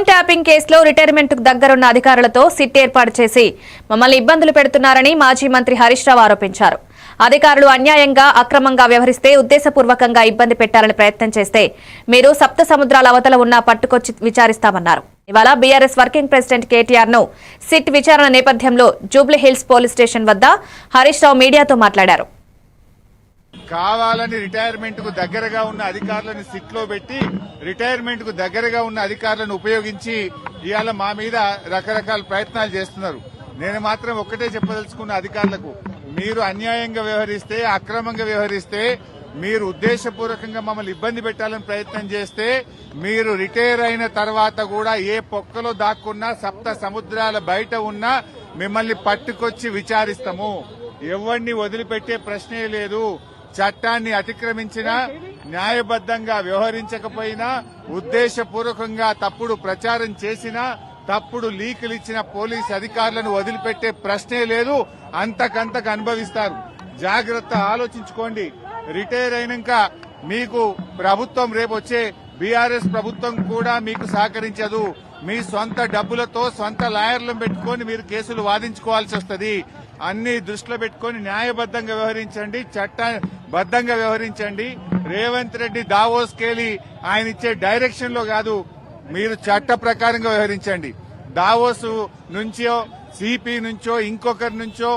Phone tapping కేసులో రిటైర్మెంట్కు దగ్గరున్న అధికారులతో సిట్ ఏర్పాటు చేసి మమ్మల్ని ఇబ్బందులు పెడుతున్నారని మాజీ మంత్రి హరీష్ రావు ఆరోపించారు. అధికారులు అన్యాయంగా అక్రమంగా వ్యవహరిస్తే ఉద్దేశపూర్వకంగా ఇబ్బంది పెట్టాలని ప్రయత్నం చేస్తే మీరు సప్త సముద్రాల అవతల ఉన్నా పట్టుకొచ్చి విచారిస్తామన్నారు. ఇవాళ బీఆర్ఎస్ వర్కింగ్ ప్రెసిడెంట్ కేటీఆర్ను సిట్ విచారణ నేపథ్యంలో జూబ్లీహిల్స్ పోలీస్ స్టేషన్ వద్ద హరీష్ రావు మీడియాతో మాట్లాడారు. కావాలని రిటైర్మెంట్కు దగ్గరగా ఉన్న అధికారులను సిట్లో పెట్టి రిటైర్మెంట్కు దగ్గరగా ఉన్న అధికారులను ఉపయోగించి ఇవాళ మా మీద రకరకాల ప్రయత్నాలు చేస్తున్నారు. నేను మాత్రం ఒక్కటే చెప్పదలుచుకున్న అధికారులకు మీరు అన్యాయంగా వ్యవహరిస్తే అక్రమంగా వ్యవహరిస్తే మీరు ఉద్దేశపూర్వకంగా మమ్మల్ని ఇబ్బంది పెట్టాలని ప్రయత్నం చేస్తే మీరు రిటైర్ అయిన తర్వాత కూడా ఏ పొక్కలో దాక్కున్నా సప్త సముద్రాల బయట ఉన్నా మిమ్మల్ని పట్టుకొచ్చి విచారిస్తాము. ఎవరిని వదిలిపెట్టే ప్రశ్నే లేదు. చట్టాన్ని అతిక్రమించినా న్యాయబద్దంగా వ్యవహరించకపోయినా ఉద్దేశపూర్వకంగా తప్పుడు ప్రచారం చేసినా తప్పుడు లీకులు ఇచ్చిన పోలీస్ అధికారులను వదిలిపెట్టే ప్రశ్నే లేదు. అంతకంతకు అనుభవిస్తారు. జాగ్రత్త ఆలోచించుకోండి. రిటైర్ అయినాక మీకు ప్రభుత్వం రేపు వచ్చే బీఆర్ఎస్ ప్రభుత్వం కూడా మీకు సహకరించదు. మీ సొంత డబ్బులతో సొంత లాయర్లను పెట్టుకొని మీరు కేసులు వాదించుకోవాల్సి వస్తుంది. అన్ని దృష్టిలో పెట్టుకొని న్యాయబద్దంగా వ్యవహరించండి చట్టబద్దంగా వ్యవహరించండి. రేవంత్ రెడ్డి దావోస్ కేలి ఆయన ఇచ్చే డైరెక్షన్లో కాదు మీరు చట్ట ప్రకారంగా వ్యవహరించండి. దావోస్ నుంచో సిపి నుంచో ఇంకొకరి నుంచో